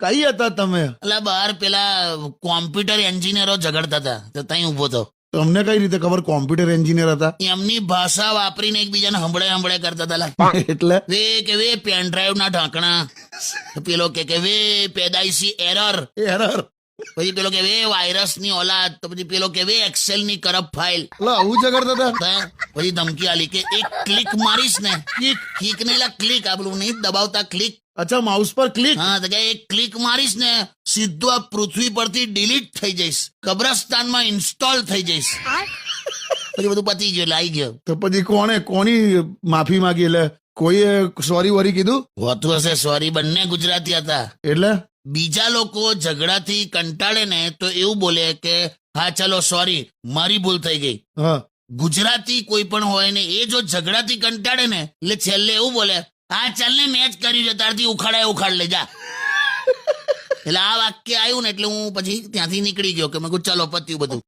કઈ હતા તમે એટલે બહાર પેલા કોમ્પ્યુટર એન્જિનિયરો ઝઘડતા હતા તો ત્યાં ઉભો હતો તમને કઈ રીતે ખબર કોમ્પ્યુટર એન્જિનિયર હતા એમની ભાષા વાપરીને એકબીજાને હંભળે હંભળે કરતા હતા લા. એટલે વે કે વે પેન ડ્રાઈવ ના ઢાંકણા પેલો કે કે વે પેદાઈશી એરર એરર પછી પેલો કે વે વાયરસ ની ઓલાદ તો પછી પેલો કે વે એક્સેલ ની કરપ ફાઇલ એટલે આવું ઝઘડતા હતા પછી ધમકી આલી કે એક ક્લિક મારીશ ને ક્લિક ક્લિક નહીં લા ક્લિક આ પેલું નહીં દબાવતા ક્લિક અચ્છા માઉસ પર ક્લિક હા તો કે એક ક્લિક મારીશ ને સીધું આ પૃથ્વી પરથી ડિલીટ થઈ જઈશ. કબ્રસ્તાનમાં ઇન્સ્ટોલ થઈ જઈશ. પછી બધું પતી ગયું લાઈ ગયો. તો પછી કોણે કોની માફી માંગી? એટલે કોઈએ સોરી વરી કીધું? હોતું હશે સોરી બંને ગુજરાતી હતા. એટલે? બીજા લોકો ઝઘડાથી કંટાળે ને તો એવું બોલે કે હા ચલો સોરી મારી ભૂલ થઈ ગઈ. હા. ગુજરાતી કોઈ પણ હોય ને એ જો ઝઘડાથી કંટાળે ને એટલે છેલ્લે એવું બોલે હા ચાલ ને મેચ કર્યું છે. તારથી ઉખાડાય ઉખાડ લે જા. એટલે આ વાક્ય આવ્યું ને એટલે હું પછી ત્યાંથી નીકળી ગયો કે મેં કહું ચલો પત્યું બધું.